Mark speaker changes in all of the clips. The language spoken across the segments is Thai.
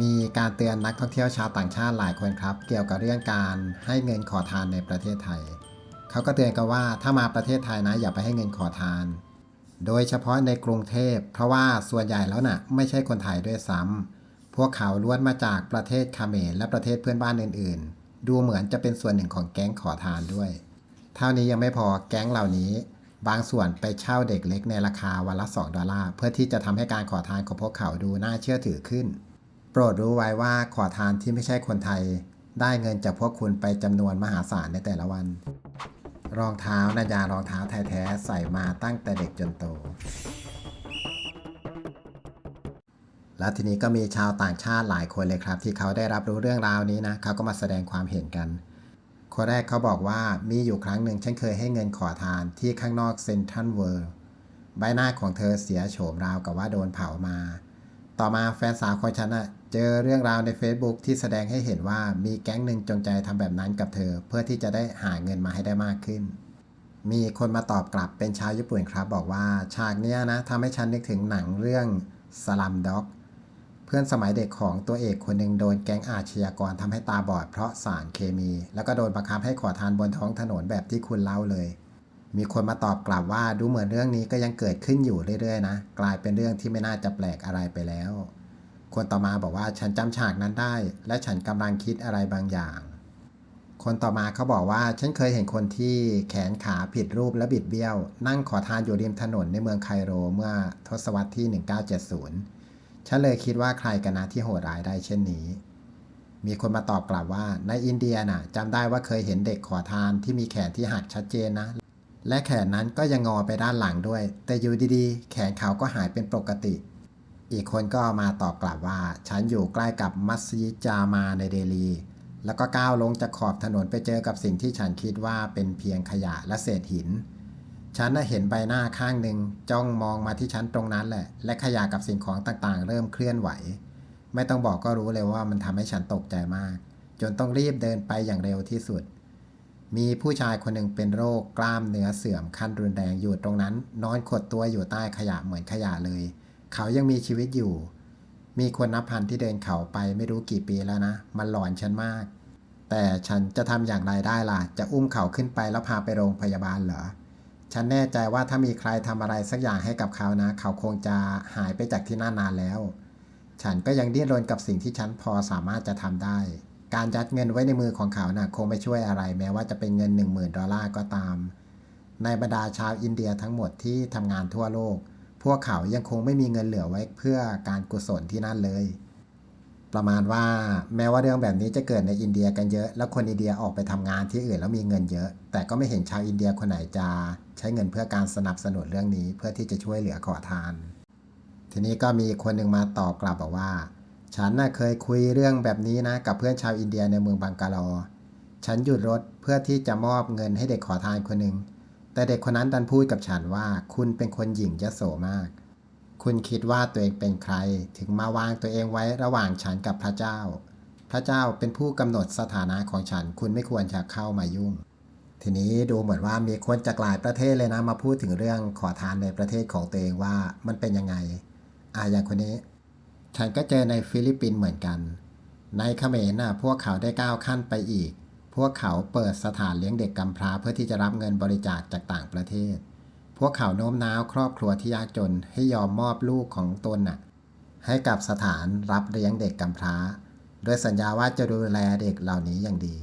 Speaker 1: มีการเตือนนักท่องเที่ยวชาวต่างชาติหลายคนครับ เกี่ยวกับเรื่องการให้เงินขอทานในประเทศไทย เขาก็เตือนกันว่าถ้ามาประเทศไทยนะอย่าไปให้เงินขอทาน โดยเฉพาะในกรุงเทพ เพราะว่าส่วนใหญ่แล้วน่ะไม่ใช่คนไทยด้วยซ้ำพวกเขาล้วนมาจากประเทศคาเมรและประเทศเพื่อนบ้านอื่นๆ ดูเหมือนจะเป็นส่วนหนึ่งของแก๊งขอทานด้วย เท่านี้ยังไม่พอแก๊งเหล่านี้ บางส่วนไปเช่าเด็กเล็กในราคาวันละ 2 ดอลลาร์เพื่อที่จะทำให้การขอทานของพวกเขาดูน่าเชื่อถือขึ้น โปรดรู้ไว้ว่าขอทานที่ไม่ใช่คนไทย ได้เงินจากพวกคุณไปจำนวนมหาศาลในแต่ละวัน รองเท้านันยารองเท้าแท้ๆใส่มาตั้งแต่เด็กจนโต แล้วทีนี้ก็มีชาวต่างชาติหลายคนเลยครับ ที่เขาได้รับรู้เรื่องราวนี้นะเขาก็มาแสดงความเห็นกันคนแรกเขาบอกว่ามีอยู่ครั้งหนึ่งฉันเคยให้เงินขอทานที่ข้างนอกเซนทรัลเวิลด์ใบหน้าของเธอเสียโฉมราวกับว่าโดนเผามา ต่อมาแฟนสาวของฉันอะเจอเรื่องราวใน Facebook ที่แสดงให้เห็นว่ามีแก๊งหนึ่งจงใจทำแบบนั้นกับเธอ เพื่อที่จะได้หาเงินมาให้ได้มากขึ้น มีคนมาตอบกลับเป็นชาวญี่ปุ่นครับ บอกว่าฉากเนี้ยนะทำให้ฉันนึกถึงหนังเรื่องสลัมด็อกเพื่อนสมัยเด็กของตัวเอกคนหนึ่งโดนแก๊งอาชญากรทำให้ตาบอดเพราะสารเคมี แล้วก็โดนบังคับให้ขอทานบนท้องถนนแบบที่คุณเล่าเลย มีคนมาตอบกลับว่าดูเหมือนเรื่องนี้ก็ยังเกิดขึ้นอยู่เรื่อยๆนะกลายเป็นเรื่องที่ไม่น่าจะแปลกอะไรไปแล้ว คนต่อมาบอกว่าฉันจำฉากนั้นได้ และฉันกำลังคิดอะไรบางอย่าง คนต่อมาเขาบอกว่าฉันเคยเห็นคนที่แขนขาผิดรูปและบิดเบี้ยว นั่งขอทานอยู่ริมถนนในเมืองไคโรเมื่อทศวรรษที่ 1970 ฉันเลยคิดว่าใครกันนะที่โหดร้ายได้เช่นนี้มีคนมาตอบกลับว่าในอินเดียน่ะจำได้ว่าเคยเห็นเด็กขอทานที่มีแขนที่หักชัดเจนนะ และแขนนั้นก็ยังงอไปด้านหลังด้วย แต่อยู่ดีๆ แขนเขาก็หายเป็นปกติ อีกคนก็มาตอบกลับว่า ฉันอยู่ใกล้กับมัสยิดจามาในเดลี แล้วก็ก้าวลงจากขอบถนนไปเจอกับสิ่งที่ฉันคิดว่าเป็นเพียงขยะและเศษหิน ฉันเห็นใบหน้าข้างหนึ่งจ้องมองมาที่ฉันตรงนั้นแหละ และขยะกับสิ่งของต่างๆ เริ่มเคลื่อนไหว ไม่ต้องบอกก็รู้เลยว่ามันทำให้ฉันตกใจมาก จนต้องรีบเดินไปอย่างเร็วที่สุด มีผู้ชายคนหนึ่งเป็นโรคกล้ามเนื้อเสื่อมขั้นรุนแรงอยู่ตรงนั้น นอนขดตัวอยู่ใต้ขยะเหมือนขยะเลย เขายังมีชีวิตอยู่ มีคนนับพันที่เดินเขาไปไม่รู้กี่ปีแล้วนะ มันหลอนฉันมาก แต่ฉันจะทำอย่างไรได้ล่ะ จะอุ้มเขาขึ้นไปแล้วพาไปโรงพยาบาลเหรอ ฉันแน่ใจว่าถ้ามีใครทำอะไรสักอย่างให้กับเขานะ เขาคงจะหายไปจากที่นั่นนานแล้ว ฉันก็ยังดิ้นรนกับสิ่งที่ฉันพอสามารถจะทำได้ การยัดเงินไว้ในมือของเขานะ่ะคงไม่ช่วยอะไร แม้ว่าจะเป็นเงิน 1 0,000 ดอลลาร์ก็ตาม ในบรรดาชาวอินเดียทั้งหมดที่ทำงานทั่วโลก พวกเขายังคงไม่มีเงินเหลือไว้เพื่อการกุศลที่นั่นเลย ประมาณว่าแม้ว่าเรื่องแบบนี้จะเกิดในอินเดียกันเยอะ แล้วคนอินเดียออกไปทำงานที่อื่นแล้วมีเงินเยอะ แต่ก็ไม่เห็นชาวอินเดียคนไหนจะใช้เงินเพื่อการสนับสนุนเรื่องนี้ เพื่อที่จะช่วยเหลือขอทาน ทีนี้ก็มีคนหนึ่งมาตอบกลับบอกว่า ฉันน่ะเคยคุยเรื่องแบบนี้นะกับเพื่อนชาวอินเดียในเมืองบังกาลอ ฉันหยุดรถเพื่อที่จะมอบเงินให้เด็กขอทานคนหนึ่ง แต่เด็กคนนั้นดันพูดกับฉันว่าคุณเป็นคนหยิ่งยโสมาก คุณคิดว่าตัวเองเป็นใคร ถึงมาวางตัวเองไว้ระหว่างฉันกับพระเจ้า พระเจ้าเป็นผู้กำหนดสถานะของฉัน คุณไม่ควรจะเข้ามายุ่ง ทีนี้ดูเหมือนว่ามีคนจากหลายประเทศเลยนะมาพูดถึงเรื่องขอทานในประเทศของตัวเองว่ามันเป็นยังไงอ่าอย่างคนนี้ ฉันก็เจอในฟิลิปปินส์เหมือนกัน ในเขมรน่ะพวกเขาได้ก้าวขั้นไปอีก พวกเขาเปิดสถานเลี้ยงเด็กกำพร้าเพื่อที่จะรับเงินบริจาคจากต่างประเทศ พวกเขาโน้มน้าวครอบครัวที่ยากจนให้ยอมมอบลูกของตนน่ะให้กับสถานรับเลี้ยงเด็กกำพร้าโดยสัญญาว่าจะดูแลเด็กเหล่านี้อย่างดี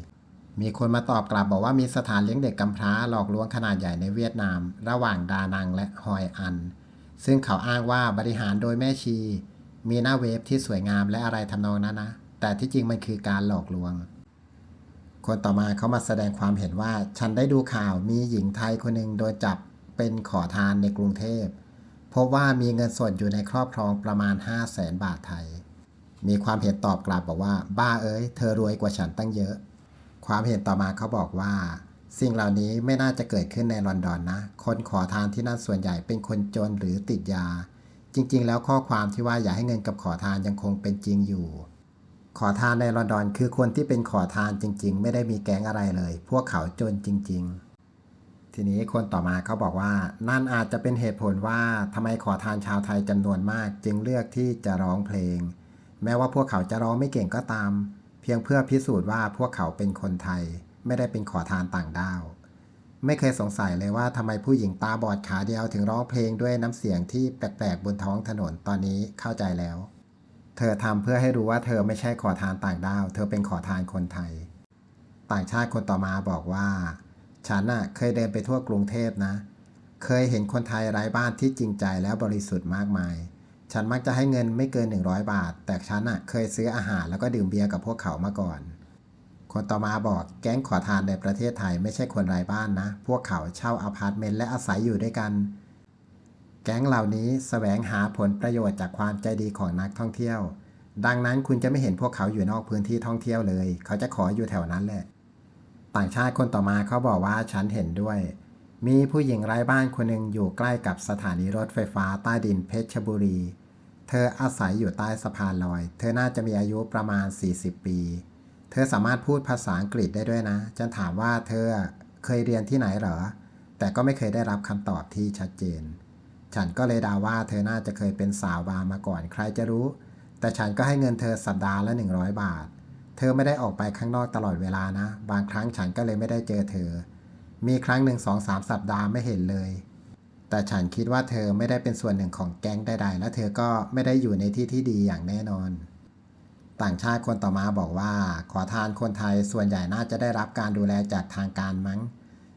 Speaker 1: มีคนมาตอบกลับบอกว่ามีสถานเลี้ยงเด็กกำพร้าหลอกลวงขนาดใหญ่ในเวียดนาม ระหว่างดานังและฮอยอัน ซึ่งเขาอ้างว่าบริหารโดยแม่ชี มีหน้าเว็บที่สวยงามและอะไรทำนองนั้นนะ แต่ที่จริงมันคือการหลอกลวง คนต่อมาเขามาแสดงความเห็นว่า ฉันได้ดูข่าวมีหญิงไทยคนหนึ่งโดนจับเป็นขอทานในกรุงเทพพบว่ามีเงินสดอยู่ในครอบครองประมาณ 5 0 0แสนบาทไทย มีความเห็นตอบกลับบอกว่า บ้าเอ้ย เธอรวยกว่าฉันตั้งเยอะ ความเห็นต่อมาเขาบอกว่า สิ่งเหล่านี้ไม่น่าจะเกิดขึ้นในลอนดอนนะ คนขอทานที่นั่นส่วนใหญ่เป็นคนจนหรือติดยา จริง ๆ แล้วข้อความที่ว่าอย่าให้เงินกับขอทานยังคงเป็นจริงอยู่ ขอทานในลอนดอนคือคนที่เป็นขอทานจริง ๆ ไม่ได้มีแก๊งอะไรเลย พวกเขาจนจริง ๆ ทีนี้คนต่อมาเขาบอกว่า นั่นอาจจะเป็นเหตุผลว่าทำไมขอทานชาวไทยจำนวนมาก จึงเลือกที่จะร้องเพลง แม้ว่าพวกเขาจะร้องไม่เก่งก็ตาม เพียงเพื่อพิสูจน์ว่าพวกเขาเป็นคนไทย ไม่ได้เป็นขอทานต่างด้าว ไม่เคยสงสัยเลยว่าทำไมผู้หญิงตาบอดขาเดียวถึงร้องเพลงด้วยน้ำเสียงที่แปลกๆบนท้องถนนตอนนี้เข้าใจแล้ว เธอทำเพื่อให้รู้ว่าเธอไม่ใช่ขอทานต่างด้าว เธอเป็นขอทานคนไทย ต่างชาติคนต่อมาบอกว่า ฉันน่ะเคยเดินไปทั่วกรุงเทพนะ เคยเห็นคนไทยไร้บ้านที่จริงใจและบริสุทธิ์มากมาย ฉันมักจะให้เงินไม่เกิน 100 บาท แต่ฉันน่ะเคยซื้ออาหารแล้วก็ดื่มเบียร์กับพวกเขามาก่อน คนต่อมาบอกแก๊งขอทานในประเทศไทยไม่ใช่คนไร้บ้านนะ พวกเขาเช่าอพาร์ตเมนต์และอาศัยอยู่ด้วยกัน แก๊งเหล่านี้แสวงหาผลประโยชน์จากความใจดีของนักท่องเที่ยว ดังนั้นคุณจะไม่เห็นพวกเขาอยู่นอกพื้นที่ท่องเที่ยวเลย เขาจะขออยู่แถวนั้นแหละ ต่างชาติคนต่อมาเขาบอกว่าฉันเห็นด้วย มีผู้หญิงไร้บ้านคนหนึ่งอยู่ใกล้กับสถานีรถไฟฟ้าใต้ดินเพชรบุรี เธออาศัยอยู่ใต้สะพานลอย เธอน่าจะมีอายุประมาณ 40 ปี เธอสามารถพูดภาษาอังกฤษได้ด้วยนะ ฉันถามว่าเธอเคยเรียนที่ไหนเหรอ แต่ก็ไม่เคยได้รับคำตอบที่ชัดเจน ฉันก็เลยดาว่าเธอน่าจะเคยเป็นสาวบาร์มาก่อนใครจะรู้ แต่ฉันก็ให้เงินเธอสัปดาห์ละ 100 บาท เธอไม่ได้ออกไปข้างนอกตลอดเวลานะ บางครั้งฉันก็เลยไม่ได้เจอเธอ มีครั้งหนึ่งสองสามสัปดาห์ไม่เห็นเลย แต่ฉันคิดว่าเธอไม่ได้เป็นส่วนหนึ่งของแก๊งใดๆ และเธอก็ไม่ได้อยู่ในที่ที่ดีอย่างแน่นอน ต่างชาติคนต่อมาบอกว่า ขอทานคนไทยส่วนใหญ่น่าจะได้รับการดูแลจากทางการมั้ง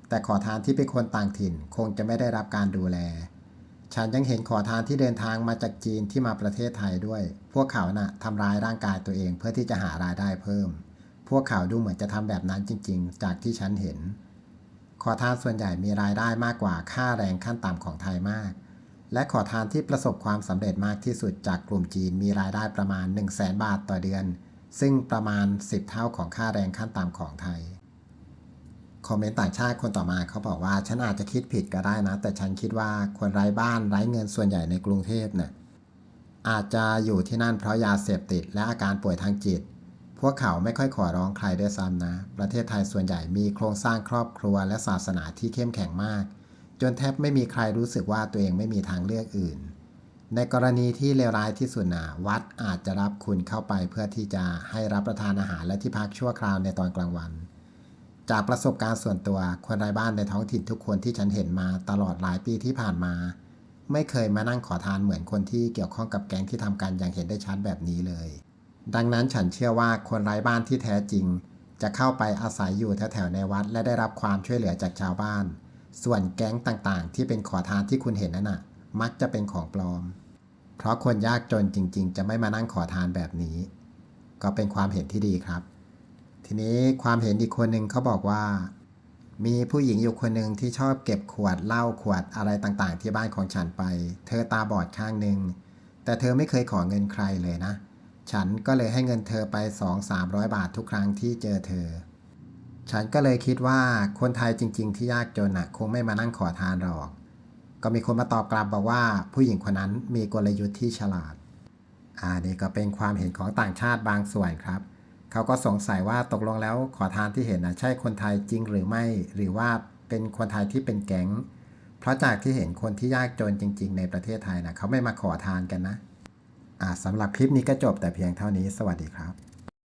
Speaker 1: แต่ขอทานที่เป็นคนต่างถิ่นคงจะไม่ได้รับการดูแล ฉันยังเห็นขอทานที่เดินทางมาจากจีนที่มาประเทศไทยด้วย พวกเขาน่ะทำร้ายร่างกายตัวเองเพื่อที่จะหารายได้เพิ่ม พวกเขาดูเหมือนจะทำแบบนั้นจริง ๆ จากที่ฉันเห็น ขอทานส่วนใหญ่มีรายได้มากกว่าค่าแรงขั้นต่ำของไทยมาก และขอทานที่ประสบความสำเร็จมากที่สุดจากกลุ่มจีนมีรายได้ประมาณ 1 0 0 0 0แบาทต่อเดือน ซึ่งประมาณ 10 เท่าของค่าแรงขั้นต่ำของไทย คอมเมนต์ต่างชาติคนต่อมาเขาบอกว่า ฉันอาจจะคิดผิดก็ได้นะ แต่ฉันคิดว่าคนไร้บ้านไร้เงินส่วนใหญ่ในกรุงเทพเนี่ยอาจจะอยู่ที่นั่นเพราะยาเสพติดและอาการป่วยทางจิต พวกเขาไม่ค่อยขอร้องใครด้วยซ้ำนะ ประเทศไทยส่วนใหญ่มีโครงสร้างครอบครัวและศาสนาที่เข้มแข็งมาก จนแทบไม่มีใครรู้สึกว่าตัวเองไม่มีทางเลือกอื่น ในกรณีที่เลวร้ายที่สุดนะวัดอาจจะรับคุณเข้าไปเพื่อที่จะให้รับประทานอาหารและที่พักชั่วคราวในตอนกลางวัน จากประสบการณ์ส่วนตัวคนไร้บ้านในท้องถิ่นทุกคนที่ฉันเห็นมาตลอดหลายปีที่ผ่านมา ไม่เคยมานั่งขอทานเหมือนคนที่เกี่ยวข้องกับแก๊งที่ทำกันอย่างเห็นได้ชัดแบบนี้เลย ดังนั้นฉันเชื่อว่าคนไร้บ้านที่แท้จริง จะเข้าไปอาศัยอยู่แถวๆในวัด และได้รับความช่วยเหลือจากชาวบ้าน ส่วนแก๊งต่างๆ ที่เป็นขอทานที่คุณเห็นนั่นน่ะ มักจะเป็นของปลอม เพราะคนยากจนจริง ๆ จะไม่มานั่งขอทานแบบนี้ ก็เป็นความเห็นที่ดีครับ ทีนี้ความเห็นอีกคนหนึ่งเขาบอกว่า มีผู้หญิงอยู่คนหนึ่งที่ชอบเก็บขวดเหล้าขวดอะไรต่างๆ ที่บ้านของฉันไป เธอตาบอดข้างหนึ่งแต่เธอไม่เคยขอเงินใครเลยนะ ฉันก็เลยให้เงินเธอไป 2-300 บาททุกครั้งที่เจอเธอ ฉันก็เลยคิดว่าคนไทยจริง ๆ ที่ยากจนน่ะคงไม่มานั่งขอทานหรอก ก็มีคนมาตอบกลับบอกว่าผู้หญิงคนนั้นมีกลยุทธ์ที่ฉลาด อ่านี่ก็เป็นความเห็นของต่างชาติบางส่วนครับ เขาก็สงสัยว่าตกลงแล้วขอทานที่เห็นนะใช่คนไทยจริงหรือไม่ หรือว่าเป็นคนไทยที่เป็นแก๊ง เพราะจากที่เห็นคนที่ยากจนจริง ๆ ในประเทศไทยนะเขาไม่มาขอทานกันนะอ่าสำหรับคลิปนี้ก็จบแต่เพียงเท่านี้ สวัสดีครับ